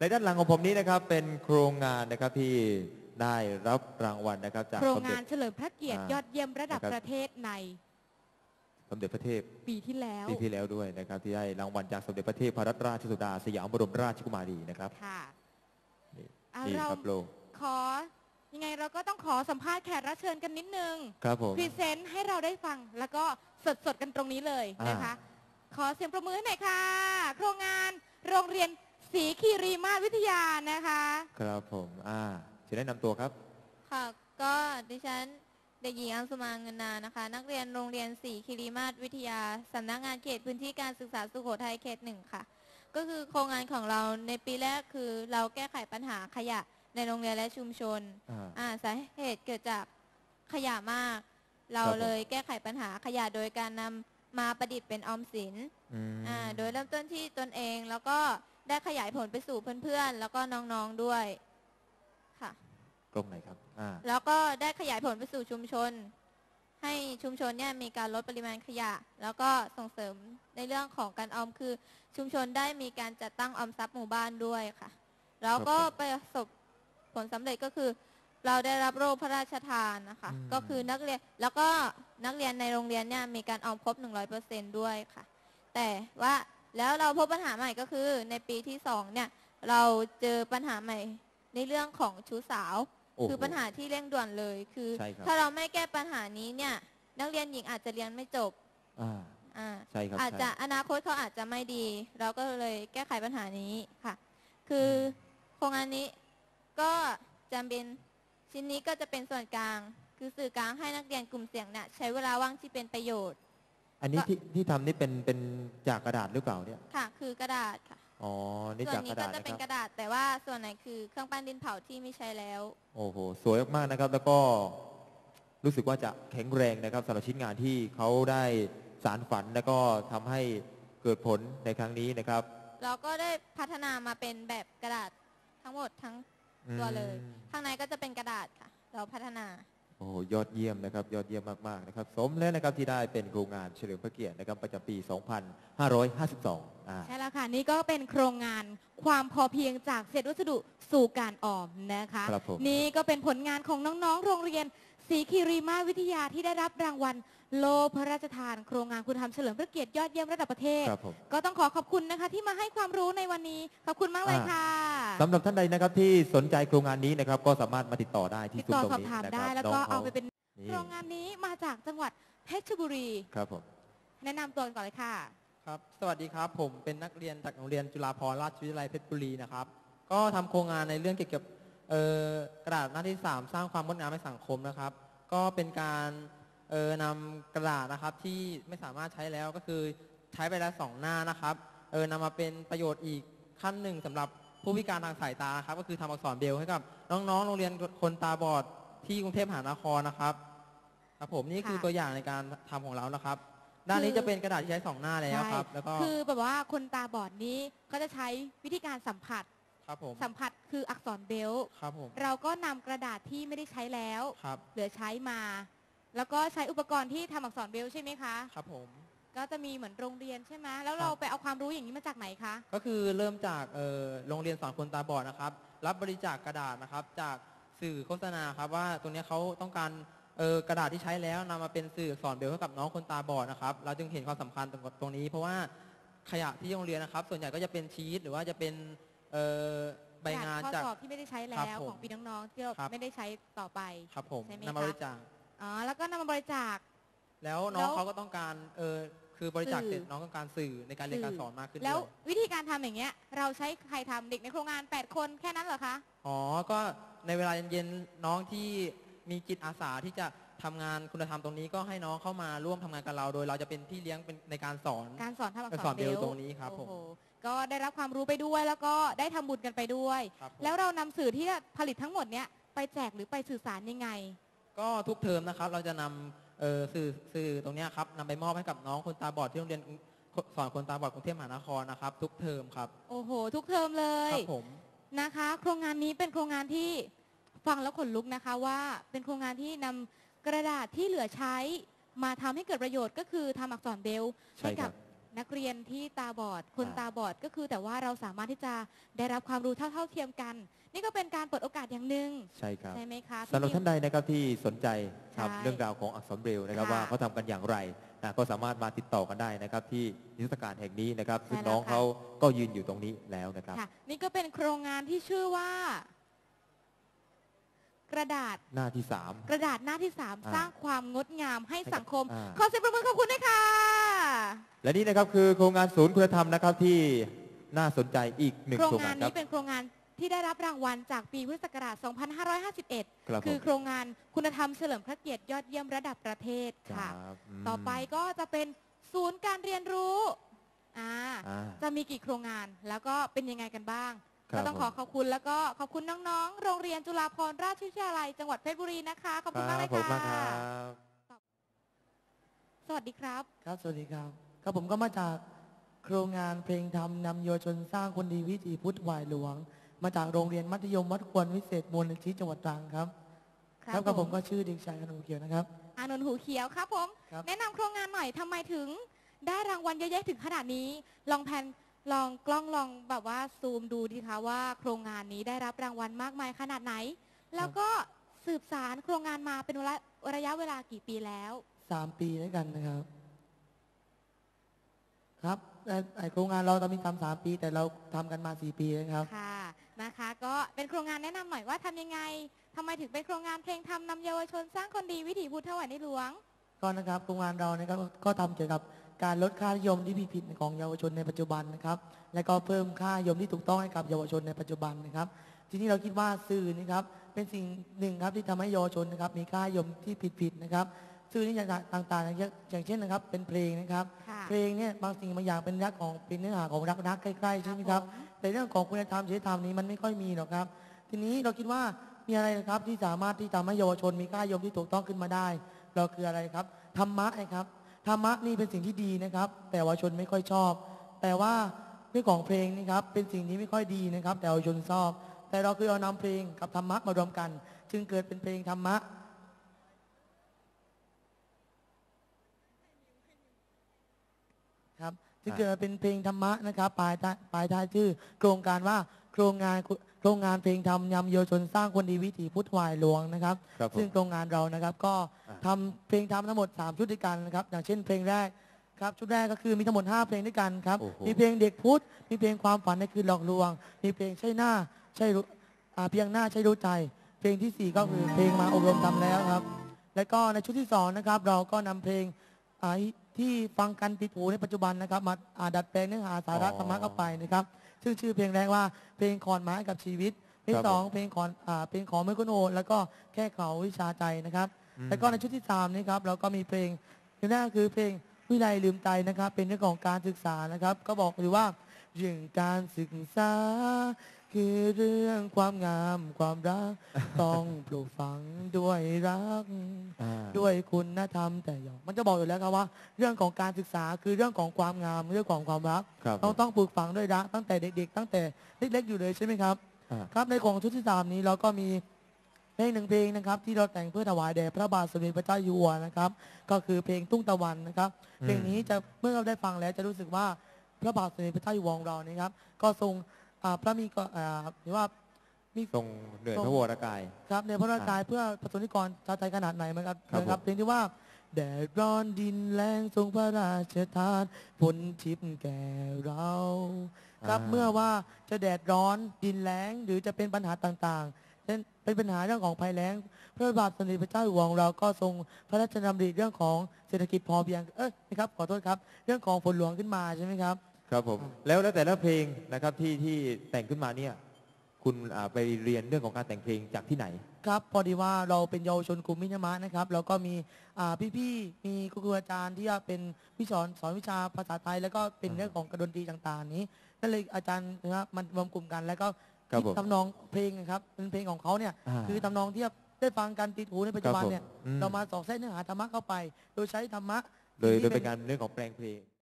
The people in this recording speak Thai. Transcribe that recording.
ในด้านหลังของผมนี้นะครับเป็นโครงงานนะครับที่ได้รับรางวัลนะครับ จากโครงสมเด็งาจนเฉลิมพระเกียรติอ่ายยอดเยี่ยมระดับนะครับประเทศในสมเด็จพระเทพปีที่แล้วปีที่แล้วด้วยนะครับ ที่ได้รางวัลจากสมเด็จพระเทพพรัตนราชสุดาสยามบรมราชกุมารีนะครับค่ะนี่อะนี่เราครับโลขอยังไงเราก็ต้องขอสัมภาษณ์แขกรับเชิญกันนิดนึงครับผมพรีเซนต์ให้เราได้ฟังแล้วก็สดๆกันตรงนี้เลยนะคะ ขอเสียงประมือให้หน่อยค่ะ โครงงานโรงเรียน ศรีคีรีมาศวิทยานะคะครับผม อ่าเชิญแนะนำตัวครับ ค่ะ ก็ดิฉันเด็กหญิงอังสุมาเงินนานะคะ นักเรียนโรงเรียนศรีคิริมาศวิทยาสำนักงานเขตพื้นที่การศึกษาสุโขทัยเขตหนึ่งค่ะ ก็คือโครงงานของเราในปีแรกคือเราแก้ไขปัญหาขยะในโรงเรียนและชุมชนอ่า อ่าสาเหตุเกิดจากขยะมาก เราครับผม เลยแก้ไขปัญหาขยะโดยการนำมาประดิษฐ์เป็นออมสินอืมอ่าโดยเริ่มต้นที่ตนเองแล้วก็ ได้ขยายผลไปสู่เพื่อนๆ แล้วก็น้องๆด้วยค่ะกล้องไหนครับอ่าแล้วก็ได้ขยายผลไปสู่ชุมชน ให้ชุมชนเนี่ยมีการลดปริมาณขยะ แล้วก็ส่งเสริมในเรื่องของการออมคือชุมชนได้มีการจัดตั้งออมทรัพย์หมู่บ้านด้วยค่ะ แล้วก็ประสบผลสำเร็จก็คือ เราได้รับโล่พระราชทานนะคะ ก็คือนักเรียนแล้วก็นักเรียนในโรงเรียนเนี่ยมีการออมครบ 100%ด้วยค่ะ แต่ว่า แล้วเราพบปัญหาใหม่ก็คือในปีที่สองเนี่ย เราเจอปัญหาใหม่ในเรื่องของชู้สาว โอ้โหคือปัญหาที่เร่งด่วนเลยคือ ใช่ครับ ถ้าเราไม่แก้ปัญหานี้เนี่ย นักเรียนหญิงอาจจะเรียนไม่จบอ่าอ่า ใช่ครับอาจจะใช่ อนาคตเขาอาจจะไม่ดี เราก็เลยแก้ไขปัญหานี้ค่ะ คือโครงงานนี้ก็จำเป็นชิ้นนี้ก็จะเป็นส่วนกลาง คือสื่อกลางให้นักเรียนกลุ่มเสี่ยงเนี่ยใช้เวลาว่างที่เป็นประโยชน์ อันนี้ก็ที่ที่ทำนี่เป็นเป็นจากกระดาษหรือเปล่าเนี่ย ค่ะ คือกระดาษค่ะ อ๋อ นี่ส่วจากนกนี้ระก็ดาษจะนะเป็นคกรับ ระดาษ แต่ว่าส่วนไหนคือเครื่องปั้นดินเผาที่ไม่ใช้แล้ว โอ้โห สวยมากๆนะครับ แล้วก็รู้สึกว่าจะแข็งแรงนะครับสำหรับชิ้นงานที่เขาได้สารฝันแล้วก็ทำให้เกิดผลในครั้งนี้นะครับเราก็ได้พัฒนามาเป็นแบบกระดาษทั้งหมดทั้ง ตัวเลย อืม ข้างในก็จะเป็นกระดาษค่ะ เราพัฒนา โอ้โหยอดเยี่ยมนะครับ ยอดเยี่ยมมากๆนะครับ สมแล้วนะครับที่ได้เป็นโครงงานเฉลิมพระเกียรตินะครับประจำปี 2552อ่า ใช่แล้วค่ะ นี่ก็เป็นโครงงานความพอเพียงจากเศษวัสดุสู่การออมนะคะ ครับผม นี่ก็เป็นผลงานของน้องๆ โรงเรียนศรีคีรีมาศวิทยาที่ได้รับรางวัลโลพระราชทาน โครงงานคุณธรรมเฉลิมพระเกียรติยอดเยี่ยมระดับประเทศ ครับผม ก็ต้องขอขอบคุณนะคะที่มาให้ความรู้ในวันนี้ ขอบคุณมากเลยอ่า ค่ะ สำหรับท่านใดนะครับที่สนใจโครงงานนี้นะครับก็สามารถมาติดต่อได้ที่ติดซุ้มต่อตรงสอบนี้ถามนะคได้ รับแล้วน้ก็งเอาไปเป็นนี่โครงงานนี้มาจากจังหวัดเพชรบุรี ครับผม แนะนำตัวก่อนเลยค่ะ ครับ สวัสดีครับ ผมเป็นนักเรียนจากโรงเรียนจุฬาภรณราชวิทยาลัยเพชรบุรีนะครับ ก็ทำโครงงานในเรื่องเกี่ยวกับเอ่อกระดาษหน้าที่ 3 สร้างความงดงามให้สังคมนะครับ ก็เป็นการเอ่อนำกระดาษนะครับที่ไม่สามารถใช้แล้วก็คือใช้ไปแล้วสองหน้านะครับเออนำมาเป็นประโยชน์อีกขั้นหนึ่งสำหรับ ผู้พิการทางสายตานะครับ ก็คือทำอักษรเบรลให้กับ น้องๆ โรงเรียนคนตาบอดที่กรุงเทพมหานครนะครับครับผมนี่คือค่ะ ตัวอย่างในการทำของเรานะครับ ด้านนี้คือจะเป็นกระดาษที่ใช้สองหน้าแล้วครับ แล้วก็คือแบบว่าคนตาบอดนี้ก็จะใช้วิธีการสัมผัส ครับผมสัมผัสคืออักษรเบลต์ครับผมเราก็นำกระดาษที่ไม่ได้ใช้แล้ว ครับเหลือใช้มา แล้วก็ใช้อุปกรณ์ที่ทำอักษรเบลต์ใช่ไหมคะ ครับผม ก็จะมีเหมือนโรงเรียนใช่ไหมแล้วครับเราไปเอาความรู้อย่างนี้มาจากไหนคะ ก็คือเริ่มจากเอ่อโรงเรียนสอนคนตาบอดนะครับ รับบริจาคกระดาษนะครับ จากสื่อโฆษณาครับว่าตรงเนี้ยเขาต้องการเอ่อกระดาษที่ใช้แล้วนำมาเป็นสื่อสอนเบลให้กับน้องคนตาบอดนะครับ เราจึงเห็นความสำคัญตรงตรงนี้ เพราะว่าขยะที่โรงเรียนนะครับ ส่วนใหญ่ก็จะเป็นชีตหรือว่าจะเป็นเอ่อใบงานข้อจาก สอบที่ไม่ได้ใช้ครัแล้บวผมของปีน้องๆที่เราครับ ไม่ได้ใช้ต่อไปครับผมใช่ไหมนำมาคะบริจาค อ๋อแล้วก็นำมาบริจาค แล้วน้แล้องวเขาก็ต้องการเออคือบริจาคสื่อเสร็จน้องต้องการสื่อในการเรียนการสอนมากขึ้นแล้วด้วยวิธีการทำอย่างเงี้ย เราใช้ใครทำเด็กในโครงงาน 8 คนแค่นั้นเหรอคะอ๋อก็ในเวลาเย็นๆน้องที่มีจิตอาสาที่จะทำงานคุณธรรมตรงนี้ก็ให้น้องเข้ามาร่วมทำงานกับเรา โดยเราจะเป็นพี่เลี้ยงเป็นในการสอนการสอนทำอักการษสอรนเบเบลลตรงนี้ครับผมโอ้โหก็ได้รับความรู้ไปด้วยแล้วก็ได้ทำบุญกันไปด้วยครับผมแล้วเรานำสื่อที่ผลิตทั้งหมดเนี้ยไปแจกหรือไปสื่อสารยังไง ก็ทุกเทอมนะครับเราจะนำ เอ่อสื่อสื่อตรงเนี้ยครับนำไปมอบให้กับน้องคนตาบอดที่โรงเรียนสอนคนตาบอดกรุงเทพมหานครนะครับ ทุกเทอมครับ โอ้โห ทุกเทอมเลยครับผมนะคะ โครงงานนี้เป็นโครงงานที่ฟังแล้วขนลุกนะคะว่าเป็นโครงงานที่นำกระดาษที่เหลือใช้ มาทำให้เกิดประโยชน์ก็คือทำอักษรเบลใช่ให้ครักับบ นักเรียนที่ตาบอด คนอ่าตาบอดก็คือ แต่ว่าเราสามารถที่จะได้รับความรู้เท่าๆเทียมกัน นี่ก็เป็นการเปิดโอกาสอย่างหนึ่งใช่ครับใช่ไหมคะสำหรับพี่ท่านใดนะครับที่สนใจครับใช่เรื่องราวของอักษรเบรลนะครับค่ะว่าเขาทำกันอย่างไรนะก็สามารถมาติดต่อกันได้นะครับ ที่นิทรรศการแห่งนี้นะครับใช่ซึ่งแล้วน้องค่ะเขาก็ยืนอยู่ตรงนี้แล้วนะครับค่ะนี่ก็เป็นโครงงานที่ชื่อว่า กระดาษหน้าที่สามกระดาษหน้าที่สามอ่าสร้างความงดงามให้สังคมอ่าขอเสียงประมือขอบคุณด้วยค่ะ และนี่นะครับคือโครงงานศูนย์คุณธรรมนะครับที่น่าสนใจอีกหนึ่งโครงโครงงานงานครันี้บ เป็นโครงงานที่ได้รับรางวัลจากปีพุทธศักราช 2551 ครับคือผมโครงงานคุณธรรมเฉลิมพระเกียรติยอดเยี่ยมระดับประเทศค่ะ รับมต่อไปก็จะเป็นศูนย์การเรียนรู้อ่าอ่า จะมีกี่โครงงานแล้วก็เป็นยังไงกันบ้าง ครับก็ต้องขอขอบคุณแล้วก็ขอบคุณน้องๆ โรงเรียนจุฬาภรณราชวิทยาลัยจังหวัดเพชรบุรีนะคะ ขอบคุณมากเลยผมมากคค่ะรับ สวัสดีครับ ครับ สวัสดีครับ ครับผมก็มาจากโครงงานเพลงธรรมนำเยาวชนสร้างคนดีวิถีพุทธวายหลวง มาจากโรงเรียนมัธยมวัดควรวิเศษมูลนิธิจังหวัดตรังครับ ครับกับผมก็ชื่อเด็กชายอนุเขียวนะครับ อานนท์หูเขียวครับผม ครับ แนะนำโครงงานหน่อยทำไมถึง ได้รางวัลเยอะแยะถึงขนาดนี้ ลองแพนลองกล้องลองแบบว่าซูมดูดีคะว่าโครงงานนี้ได้รับรางวัลมากมายขนาดไหน แล้วก็สืบสารโครงงานมาเป็นระระยะเวลากี่ปีแล้ว สามปีด้วยกันนะครับ ครับแต่ไอโครงงานเราตอนนี้ทำสามปี แต่เราทำกันมาสี่ปีนะครับ ค่ะนะคะ ก็เป็นโครงงานแนะนำหน่อยว่าทำยังไงทำไมถึงเป็นโครงงานเพลงทำนำเยาวชนสร้างคนดีวิถีพุทธถวายในหลวง ก็นะครับโครงงานเราเนี่ยก็ก็ทำเกี่ยวกับการลดค่านิยมที่ผิดๆของเยาวชนในปัจจุบันนะครับ และก็เพิ่มค่านิยมที่ถูกต้องให้กับเยาวชนในปัจจุบันนะครับ ทีนี้เราคิดว่าสื่อนะครับเป็นสิ่งหนึ่งครับที่ทำให้เยาวชนนะครับมีค่านิยมที่ผิดๆนะครับ สื่อนี่อย่างต่างๆอย่างเช่นอย่างเช่นนะครับ เป็นเพลงนะครับค่ะเพลงเนี่ยบางสิ่งบางอย่างเป็นรักของเป็นเนื้อหาของรักรักๆใกล้ๆใช่ไหมครับผมแต่เรื่องของคุณธรรมจริยธรรมนี้มันไม่ค่อยมีหรอกครับ ทีนี้เราคิดว่ามีอะไรนะครับที่สามารถที่ทำให้เยาวชนมีค่านิยมที่ถูกต้องขึ้นมาได้ เราคืออะไรครับธรรมะนะครับธรรมะนี่เป็นสิ่งที่ดีนะครับ แต่เยาวชนไม่ค่อยชอบ แต่ว่าเรื่องของเพลงนี่ครับเป็นสิ่งที่ไม่ค่อยดีนะครับ แต่เยาวชนชอบ แต่เราคือเอานำเพลงกับธรรมะมารวมกัน จึงเกิดเป็นเพลงธรรมะ ครับ ที่เกิดเป็นเพลงธรรมะนะครับปลายท้ายปลายท้ายชื่อ โครงการว่าโครงงานโครงงานเพลงธรรมยำเยาวชนสร้างคนดีวิถีพุทธวายหลวงนะครับ ครับผมซึ่งโครงงานเรานะครับก็อ่าทำเพลงธรรมทั้งหมด 3 ชุดด้วยกันนะครับอย่างเช่นเพลงแรกครับชุดแรกก็คือมีทั้งหมด 5 เพลงด้วยกันครับโอ้โห มีเพลงเด็กพุทธมีเพลงความฝันในคืนหลอกลวง มีเพลงใช่หน้าใช่รู้อ่าเพียงหน้าใช่รู้ใจ เพลงที่สี่ก็คือเพลงมาอบรมทำแล้วครับ แล้วก็ในชุดที่สองนะครับเราก็นำเพลงอ่า ที่ฟังกันติดหูในปัจจุบันนะครับ มาอ่าดัดแปลงเนื้อหาสาระอ๋อธรรมะเข้าไปนะครับ ซึ่งชื่อเพลงแรกว่าเพลงขอนไม้กับชีวิตเพลงครับสองผมเพลงขอนอ่าเพลงของเมื่อกุโนแล้วก็แค่เขาวิชาใจนะครับ อืม แล้วก็ในชุดที่สามนี่ครับเราก็มีเพลงเพลงแรกคือเพลงวิไลลืมใจนะครับ เป็นเรื่องของการศึกษานะครับ ก็บอกเลยว่าเรื่องการศึกษา คือเรื่องความงามความรัก ต้องปลูกฝังด้วยรัก อ่า ด้วยคุณธรรมแต่อย่างมันจะบอกอยู่แล้วครับว่า เรื่องของการศึกษาคือเรื่องของความงามเรื่องของความรัก ครับเราต้องปลูกฝังด้วยรักตั้งแต่เด็ก ๆ ตั้งแต่เล็กๆอยู่เลยใช่ไหมครับ อ่า ครับในของชุดที่สามนี้เราก็มีเพลงหนึ่งเพลงนะครับ ที่เราแต่งเพื่อถวายแด่พระบาทสมเด็จพระเจ้าอยู่หัวนะครับ ก็คือเพลงตุ้งตะวันนะครับ อืม เพลงนี้จะเมื่อเราได้ฟังแล้วจะรู้สึกว่าพระบาทสมเด็จพระเจ้าอยู่หัวของเรานี่ครับ ก็ทรง อ่าพระมีก็อ่าหรือว่าทรงเหนื่อยทรงพระวรกาย ครับในพระราชกายเพื่อประสนิกรชาวไทยขนาดไหนมั้งครับครับนะครับผมเพลงที่ว่าแดดร้อนดินแรงทรงพระราชทานผลทิพย์แก่เรา ครับเมื่อว่าจะแดดร้อนดินแล้งหรือจะเป็นปัญหาต่างๆเช่นเป็นปัญหาเรื่องของภัยแล้ง พระบาทสมเด็จพระเจ้าอยู่หัวของเราก็ทรงพระราชดำริเรื่องของเศรษฐกิจพอเพียงเอ้ยนะครับขอโทษครับ เรื่องของฝนหลวงขึ้นมาใช่ไหมครับ ครับผมอ่าแล้วแล้วแต่ละเพลงนะครับที่ที่แต่งขึ้นมาเนี่ยคุณอ่าไปเรียนเรื่องของการแต่งเพลงจากที่ไหน ครับพอดีว่าเราเป็นเยาวชนกลุ่มมิญมะนะครับเราก็มีอ่าพี่ๆมีครูอาจารย์ที่ว่าเป็นวิสอนสอนวิชาภาษาไทย แล้วก็เป็นอ่าเรื่องของกระดนตรีต่างๆ นี้นั่นเลยอาจารย์นะครับมันรวมกลุ่มกันแล้วก็ครับผมทำนองเพลงนะครับเป็นเพลงของเขาเนี่ยอ่าคือทำนองที่ได้ฟังกันติดหูในปัจจุบันเนี่ยครับผมอืม เรามาสอดแทรกเนื้อหาธรรมะเข้าไป โดยใช้ธรรมะโดยโดยที่เป็นการเรื่องของแปลงเพลง